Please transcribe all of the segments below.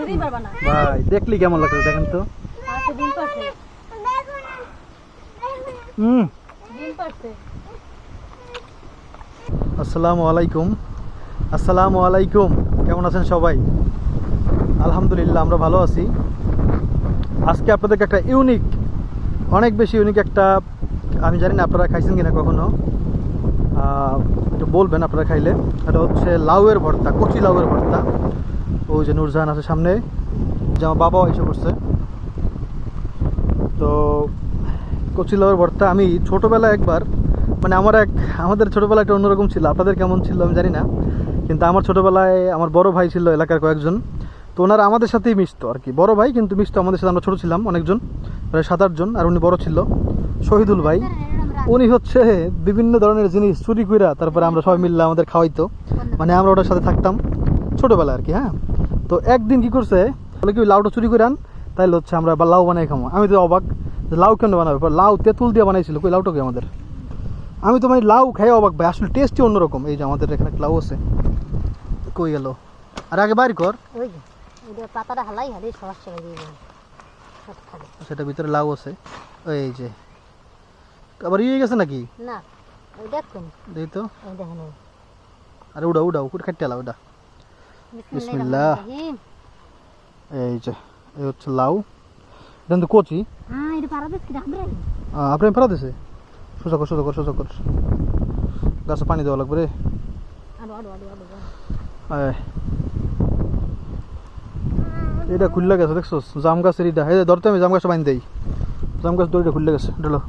খেতেই পারবা না। ভাই দেখলি কেমন লাগছে দেখেন তো। আচ্ছা ডিম পারছে। হুম। ডিম পারছে। আসসালামু আলাইকুম। আসসালামু আলাইকুম। কেমন আছেন সবাই? আলহামদুলিল্লাহ আমরা ভালো আছি। আজকে আপনাদেরকে একটা ইউনিক অনেক বেশি ইউনিক একটা আমি জানি না আপনারা খাইছেন কিনা কখনো। একটু বলবেন আপনারা খাইলে। এটা হচ্ছে লাউয়ের ভর্তা কচি লাউয়ের ভর্তা। ওই যে নুরজাহান আছে সামনে, যে আমার বাবাও এসে করছে তো, কচি লাউয়ের ভর্তা আমি ছোটোবেলায় একবার মানে আমার এক, আমাদের ছোটোবেলায় একটা অন্যরকম ছিল, আপনাদের কেমন ছিল আমি জানি না, কিন্তু আমার ছোটোবেলায় আমার বড় ভাই ছিল এলাকার কয়েকজন, তো ওনারা আমাদের সাথেই মিশতো আর কি। বড় ভাই, কিন্তু মিশতো, আমাদের সাথে আমরা ছোটো ছিলাম অনেকজন, প্রায় সাত আটজন আর উনি বড় ছিল, শহীদুল ভাই। উনি হচ্ছে বিভিন্ন ধরনের জিনিস চুরি কইরা তারপরে আমরা সবাই মিললে আমাদের খাওয়াইতো মানে আমরা ওটার সাথে থাকতাম, ছোটোবেলায় আর কি হ্যাঁ। তো একদিন কি করছে বলে কি লাউটা চুরি করে আন তাইলে হচ্ছে আমরা বা লাউ বানাই খাব আমি তো অবাক যে লাউ কেন বানাবে? লাউ তেঁতুল দিয়ে বানাইছিল কই লাউটা কি আমাদের? আমি তো মানে লাউ খাই অবাক ভাই আসলে টেস্টই অন্যরকম। এই যে আমাদের এখানে লাউ আছে কই গেল? আর আগে বাইর কর। ওই যে ওই পাতাটা হালাই সেটা ভিতরে লাউ আছে। এই যে আবার ইয়ে গেছে নাকি? না ওই দেখুন দেখি তো। আরে উড়া উড়া উকুর খাইতে লাউ ওটা বিসমিল্লাহ। এই যে এই হচ্ছে লাউ। এটা কিন্তু কচি। হ্যাঁ এটা পারা কি রাখবে আপনি ফেরা দিছে সোজা কর সোজা কর সোজা কর। গাছে পানি দেওয়া লাগবে রে। এটা খুললে গেছে দেখছ? জাম গাছের এটা এই ধরতে আমি জাম গাছটা বান্ধ দেই। জাম গাছ দড়িটা খুললে গেছে। ডলো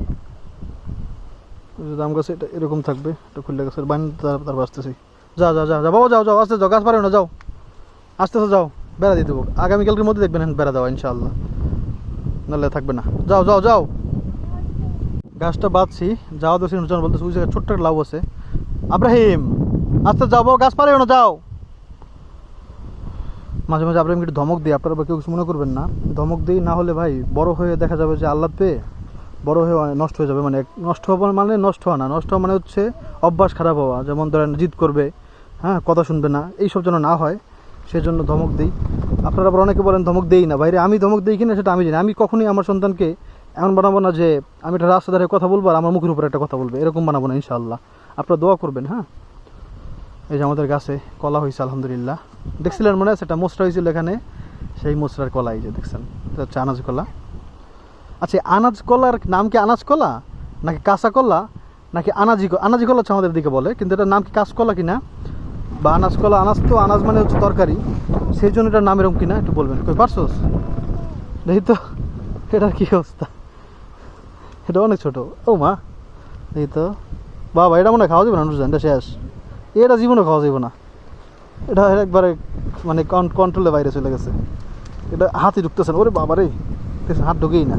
জাম গাছ এটা এরকম থাকবে এটা খুললে গেছে। বান্ধ তারপর আসতেছি যা যা যা যা বাবা যাও যাও আস্তে যাও গাছ পারে না যাও। আস্তে আস্তে যাও বেড়া দিয়ে দেবো। আগামীকালকের মধ্যে দেখবেন হ্যাঁ, বেড়া দেওয়া ইনশাআল্লাহ। নাহলে থাকবে না। যাও যাও যাও। গাছটা বাঁধছি যাওয়া তো সিজন বলতেছে ওই জায়গায় ছোট্ট একটা লাউ আছে। আব্রাহিম আস্তে যাব গাছ পারে না যাও। মাঝে মাঝে আপনার একটু ধমক দিই আপনারা কেউ কিছু মনে করবেন না। ধমক দিই না হলে ভাই বড় হয়ে দেখা যাবে যে আল্লাহ পেয়ে বড় হয়ে নষ্ট হয়ে যাবে। মানে নষ্ট হওয়া মানে নষ্ট হওয়া না নষ্ট হওয়া মানে হচ্ছে অভ্যাস খারাপ হওয়া। যেমন ধরেন জিদ করবে হ্যাঁ কথা শুনবে না এইসব যেন না হয়। সেজন্য ধমক দিই। আপনারা আবার অনেকে বলেন ধমক দেই না। বাইরে আমি ধমক দিই কিনা সেটা আমি জানি আমি কখনোই আমার সন্তানকে এমন বানাবো না যে আমি একটা রাস্তা ধারে কথা বলব আর আমার মুখের উপরে একটা কথা বলবে। এরকম বানাবো না ইনশাআল্লাহ। আপনারা দোয়া করবেন হ্যাঁ? এই যে আমাদের গাছে কলা হয়েছে আলহামদুলিল্লাহ। দেখছিলেন মনে আছে? একটা মোসরা হয়েছিল এখানে। সেই মোসরার কলা এই যে দেখছেন? এটা হচ্ছে আনাজ কলা। আচ্ছা আনাজ কলার নাম কি আনাজ কলা? নাকি কাঁচা কলা? নাকি আনাজি আনাজি কলা হচ্ছে আমাদের দিকে বলে, কিন্তু এটার নাম কি কাঁচ কলা কিনা? বা আনাজ কলা আনাজ তো আনাজ মানে হচ্ছে তরকারি। সেই জন্য এটার নাম এরকম কিনা একটু বলবেন। কই পারছোস? দেখি তো এটার কী অবস্থা? এটা অনেক ছোটো। ও মা দেখি তো। বাবা এটা মনে খাওয়া যাবে না নুরজান? এটা শেষ। এটা জীবনে খাওয়া যাবে না। এটা একবারে মানে কন্ট্রোলে বাইরে চলে গেছে। এটা হাতে ঢুকতেছে না। ওরে বাবা রে হাত ঢুকেই না।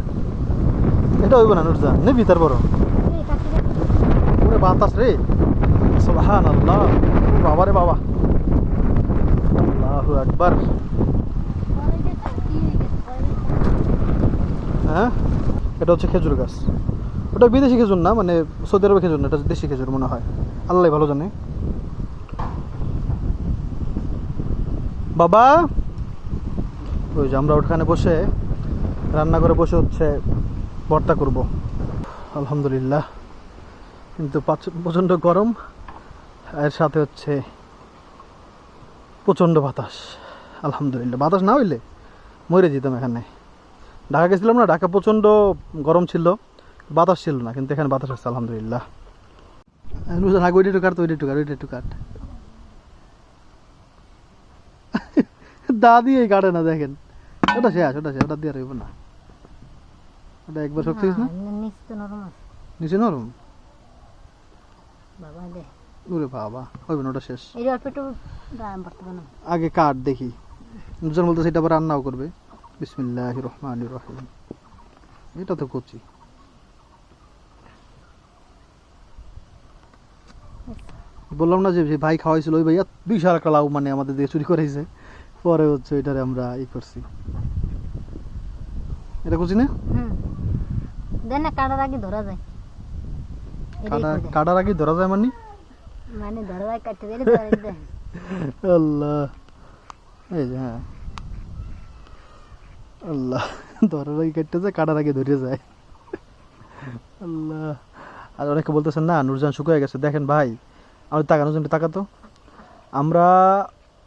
এটা হইব না নুরজান? নেবি তার বড় এই কাকি রে? ওরে বাতাস রে। সুবহান আল্লাহ বাবা রে বাবা আল্লাহু কাকি হ্যাঁ এটা হচ্ছে খেজুর গাছ। ওটা বিদেশি খেজুর না মানে সৌদি আরবের খেজুর না, এটা দেশি খেজুর মনে হয়। আল্লাহ ভালো জানে। বাবা! ওই যে আমরা ওখানে বসে রান্না করে বসে হচ্ছে ভর্তা করব। আলহামদুলিল্লাহ। কিন্তু প্রচণ্ড গরম। এর সাথে হচ্ছে প্রচণ্ড বাতাস। আলহামদুলিল্লাহ। বাতাস না হইলে মরে যেতাম এখানে। ঢাকা গেছিলাম না ঢাকা প্রচণ্ড গরম ছিল বাতাস ছিল না কিন্তু এখানে বাতাস আসছে আলহামদুলিল্লাহ। নুজান আগে ওইটা একটু তো ওইটা একটু কাট ওইটা একটু কাট। দা দিয়ে কাটে না দেখেন। ওটা শেষ ওটা শেষ ওটা দিয়ে রইব না। ওটা একবার শক্তি না? নিচ নরম নিচে নরম? বাবা দে। ওরে বাবা হইবে না ওটা শেষ? এই অল্প একটু আগে কাট দেখি। আবার রান্নাও করবে। বিসমিল্লাহ রহমান রহিম। এটা তো করছি বললাম না যে ভাই খাওয়াইছিল ওই ভাইয়া বিশাল একটা লাউ মানে আমাদের দিয়ে চুরি করেছে পরে হচ্ছে ওইটারে আমরা ই করছি। এটা করছি না? দেন না কাটার আগে ধরা যায়। কাটা কাটার আগে ধরা যায় মানে? মানে আল্লাহ। এই যে হ্যাঁ। আল্লাহ যায় কাটার আগে যায়। আর বলতেছেন, না গেছে। দেখেন ভাই, আমাদের তাকানো জন্য তাকাতো। আমরা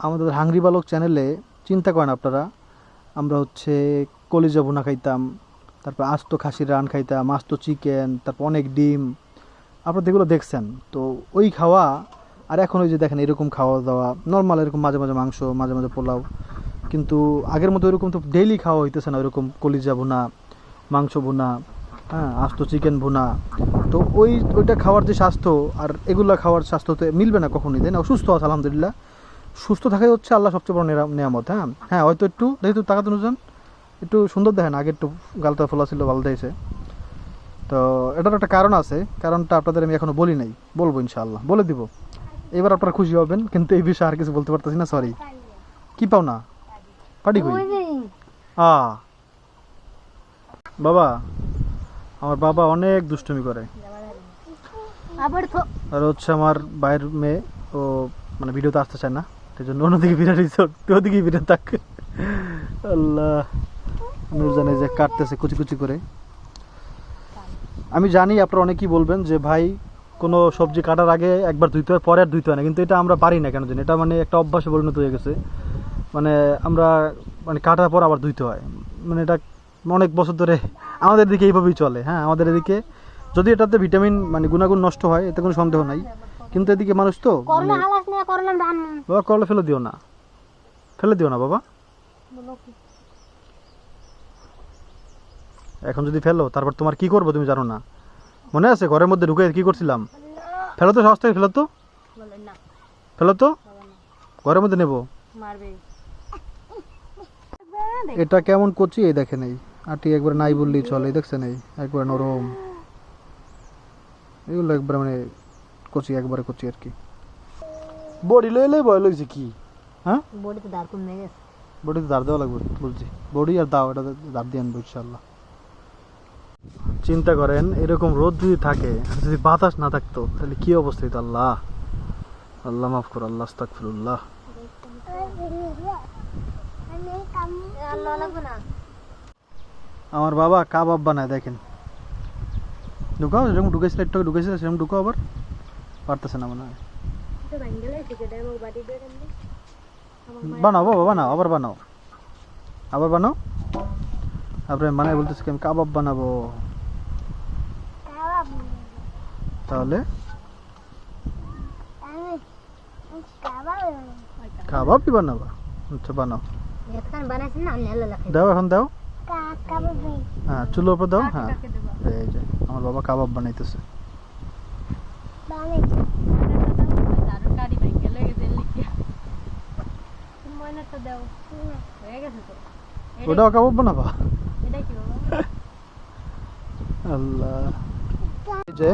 আমাদের হাংরি বালক চ্যানেলে চিন্তা করেন আপনারা। আমরা হচ্ছে কলিজা ভুনা খাইতাম, তারপর আস্ত খাসির রান খাইতাম, আস্ত চিকেন তারপর অনেক ডিম। আপনারা যেগুলো দেখছেন। তো ওই খাওয়া, আর এখন ওই যে দেখেন এরকম খাওয়া দাওয়া নর্মাল এরকম মাঝে মাঝে মাংস, মাঝে মাঝে পোলাও, কিন্তু আগের মতো এরকম তো ডেইলি খাওয়া হইতেছে না ওইরকম কলিজা ভুনা, মাংস ভুনা হ্যাঁ আস্ত চিকেন ভুনা। তো ওই, ওইটা খাওয়ার যে স্বাস্থ্য, আর এগুলা খাওয়ার স্বাস্থ্যতে মিলবে না কখনোই, তাই না? সুস্থ আছে, আলহামদুলিল্লাহ। সুস্থ থাকাই হচ্ছে আল্লাহ সবচেয়ে বড় নেয়ামত হ্যাঁ? হ্যাঁ হয়তো একটু, দেখি তো তাকাতে একটু সুন্দর দেখেন, আগে একটু গালটা ফোলা ছিল, ভালো দেখেছে। তো এটার একটা কারণ আছে কারণটা আপনাদের আমি এখনও বলি নাই। বলব ইনশাআল্লাহ। বলে দিব। এবার আপনারা খুশি হবেন কিন্তু এই বিষয়ে আর কিছু বলতে পারতেছি না সরি কি পাও না? পাটি কই আ। বাবা আমার বাবা অনেক দুষ্টুমি করে। আর হচ্ছে আমার বাইরের মেয়ে ও মানে ভিডিওতে আসতে চায় না। সেই জন্য অন্যদিকে বিরাট রিসোর্ট ওদিকে বিরাট থাক। আল্লাহ। নুরজান যে কাটতেছে কুচি কুচি করে। আমি জানি আপনারা অনেকেই বলবেন যে ভাই কোনো সবজি কাটার আগে একবার ধুইতে হয় পরে আর ধুইতে হয় না। কিন্তু এটা আমরা পারি না কেন জানি? এটা মানে একটা অভ্যাসে পরিণত হয়ে গেছে। মানে আমরা মানে কাটার পর আবার ধুইতে হয়। মানে এটা অনেক বছর ধরে আমাদের দিকে এইভাবেই চলে। হ্যাঁ আমাদের এদিকে যদি এটাতে ভিটামিন মানে গুণাগুণ নষ্ট হয় এতে কোনো সন্দেহ নাই। কিন্তু এদিকে মানুষ তো করলা মানে বাবা করলে ফেলে দিও না। ফেলে দিও না বাবা বলো কি এখন যদি ফেলো তারপর তোমার কি করব তুমি জানো না। মনে আছে? ঘরের মধ্যে ঢুকে কি করছিলাম? ফেলো তো থেকে ফেলো তো। ফেলো তো। ঘরের মধ্যে নেব। এটা কেমন করছি? এই দেখেন এই আটি একবার নাই বললেই চলে এই দেখছেন এই? একবার নরম। এগুলো একবার মানে কচি একবারে কচি আর কি। বডি লই লই ভয় লাগছে কি? হ্যাঁ? বডিতে দাঁড় কমে গেছে। বডিতে দাঁড় দেওয়া লাগবে বলছি। বডি আর দাও এটা দাঁড় দিয়ে আনব ইনশাল্লাহ চিন্তা করেন, এরকম রোদ যদি থাকে, যদি বাতাস না থাকতো, তাহলে কি অবস্থা হইতো? আল্লাহ। আল্লাহ মাফ করো, আল্লাহ না আমার বাবা কাবাব বানায়, দেখেন। ঢুকাও, যেরকম ঢুকেছিল, একটু ঢুকেছিল, সেরকম ঢুকাও আবার। পারতেছে না মনে হয়। বানাও, বাবা, বানাও, আবার বানাও। আবার বানাও। তারপরে মানে বলতেছি আমি কাবাব বানাবো। তাহলে? কাবাবই বানাবা। আচ্ছা বানাও। দাও এখন দাও। হ্যাঁ চুলোর উপর দাও। হ্যাঁ এই যে আমার বাবা কাবাব বানাইতেছে। ওটাও কাবাব বানাবা? আল্লাহ। এই যে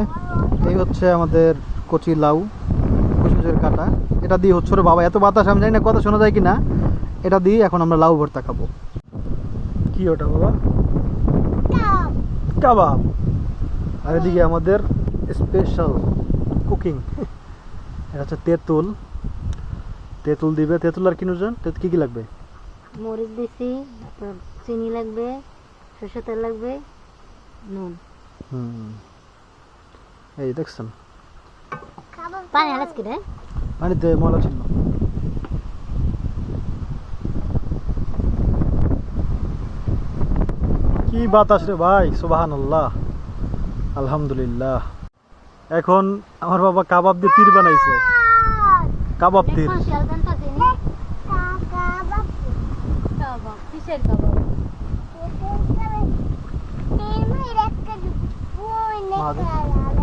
এই হচ্ছে আমাদের কচি লাউ কুচকুচের কাটা। এটা দিয়ে হচ্ছে রে বাবা এত বাতাস আমি জানি না কথা শোনা যায় কি না এটা দিয়ে এখন আমরা লাউ ভর্তা খাব। কি ওটা বাবা? কাবাব। আর এদিকে আমাদের স্পেশাল কুকিং এটা হচ্ছে তেঁতুল। তেঁতুল দিবে তেঁতুল আর কি নুজন তেঁতুল কি কি লাগবে? মরিচ দিছি চিনি লাগবে সরষে তেল লাগবে। নুন হুম এই দেখছেন পানি হালাস কি রে পানিতে ময়লা ছিল কি বাতাস রে ভাই সুবাহান আল্লাহ আলহামদুলিল্লাহ এখন আমার বাবা কাবাব দিয়ে তীর বানাইছে কাবাব তীর গান তো চিনি কাবাব কিসের কাবাব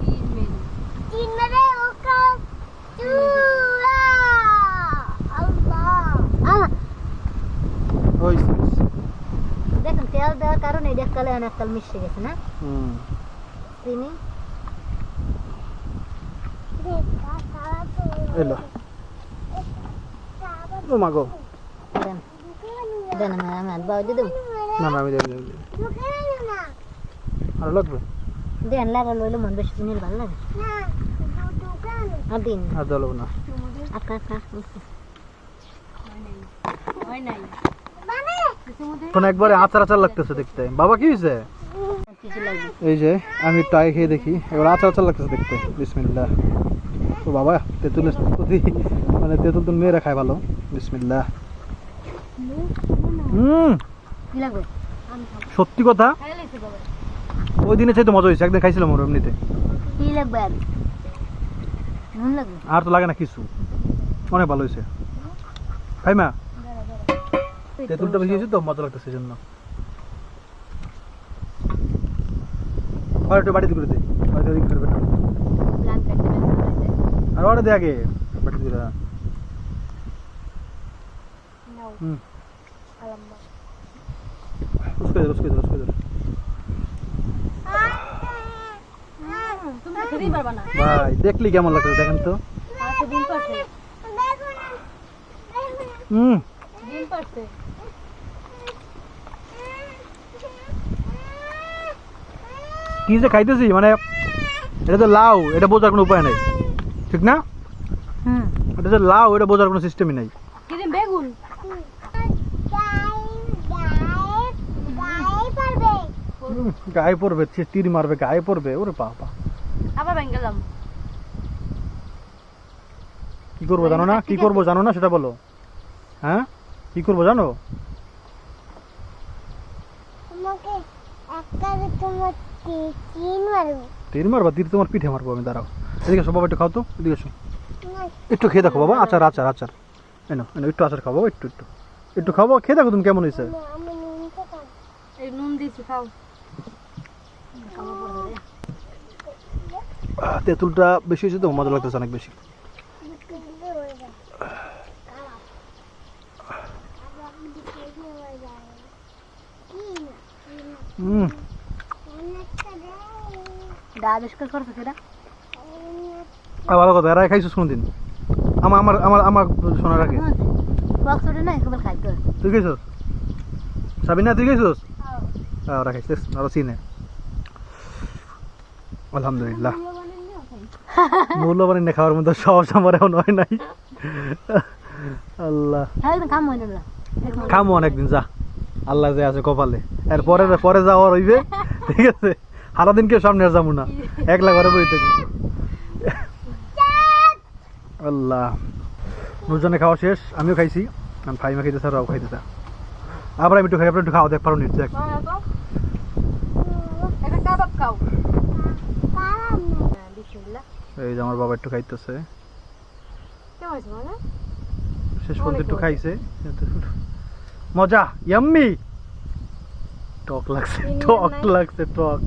তিন মিনিট আহ ওই দেখুন তেল দেওয়ার কারণে এই এককালে অনেককাল মিশে গেছে না হুম চিনি এলো ও মা গো দেন দেন আমি আমি হাত বাবা দিয়ে দেবো না না আমি দেব দেব দেব। আরও লাগবে দেন লাগা লইলে মন বেশি চিনি ভালো লাগে। আর দিন আর না। এখন একবারে আচার আচার লাগতেছে দেখতে। বাবা কি হয়েছে এই যে আমি আগে খেয়ে দেখি। এবার আচার আচার লাগতেছে দেখতে। বিসমিল্লাহ। ও বাবা তেঁতুলের প্রতি মানে তেঁতুল তো মেয়েরা খায় ভালো। বিসমিল্লাহ। হুম। সত্যি কথা? ওই দিনে চাইতে মজা হয়েছে একদিন খাইছিলাম ওর এমনিতে। কি লাগবে আর? নুন লাগবে? আর তো লাগে না কিছু। অনেক ভালো হয়েছে খাই মা তেঁতুলটা বেশি হয়েছে তো মজা লাগতেছে জন্য। আর একটু বাড়িতে করে দে বাড়িতে করবে না। আর ওটা দে আগে বাড়িতে করে হুম। আলাম্মা উস্কে দে উস্কে দে উস্কে দে তুমি তো খেতেই পারবা না ভাই দেখলি কেমন লাগছে দেখেন তো। তো হুম। কি যে খাইতেছি মানে এটা তো লাউ এটা বোঝার কোনো উপায় নাই। ঠিক না? হুম। এটা যে লাউ এটা বোঝার কোনো সিস্টেমই নাই। বেগুন? গায়ে পড়বে তীর মারবে গায়ে পড়বে ওরে বাবা। আবার ভেঙে গেলাম। কি করব জানো না? কি করব জানো না সেটা বলো। হ্যাঁ? কি করব জানো? তীর মারবা। তীর তোমার পিঠে মারবো আমি দাঁড়াও। এদিকে এসো বাবা একটু খাও তো এদিকে একটু খেয়ে দেখো বাবা আচার আচার আচার। এনো এনো একটু আচার খাব একটু একটু। একটু খাব খেয়ে দেখো তুমি কেমন হয়েছে। আমি নুনটা খাব। এই নুন দিয়েছি খাও। তেঁতুলটা বেশি হয়েছে তো মজা লাগতেছে অনেক বেশি। ভালো কথা কোনদিন। আমার আমার আমার আমার তুই সাবিনা তুই খাইছিস? ওরা খাইছিস আরও চিনে। আলহামদুলিল্লাহ। মূল্যবান এনে খাওয়ার মধ্যে সব আমার এমন হয় নাই। আল্লাহ। না খামো অনেকদিন যা। আল্লাহ যে আছে কপালে। এর পরে পরে যাওয়ার হইবে ঠিক আছে? সারাদিন কেউ সামনে আর যাব না। একলা ঘরে বই থাকি। আল্লাহ। নুরজানে খাওয়া শেষ আমিও খাইছি। আমি ফাইমা খাইতেছে আর রাও খাইতেছে। আবার আমি একটু খাই আপনার একটু খাওয়া দেখ পারো নিচ্ছে একটা কাবাব খাও পারাম না হ্যাঁ বিসমিল্লাহ এই যে আমার বাবা একটু খাইতেছে। মানে? শেষ পর্যন্ত একটু খাইছে। মজা ইয়াম্মি! টক লাগছে টক লাগছে টক।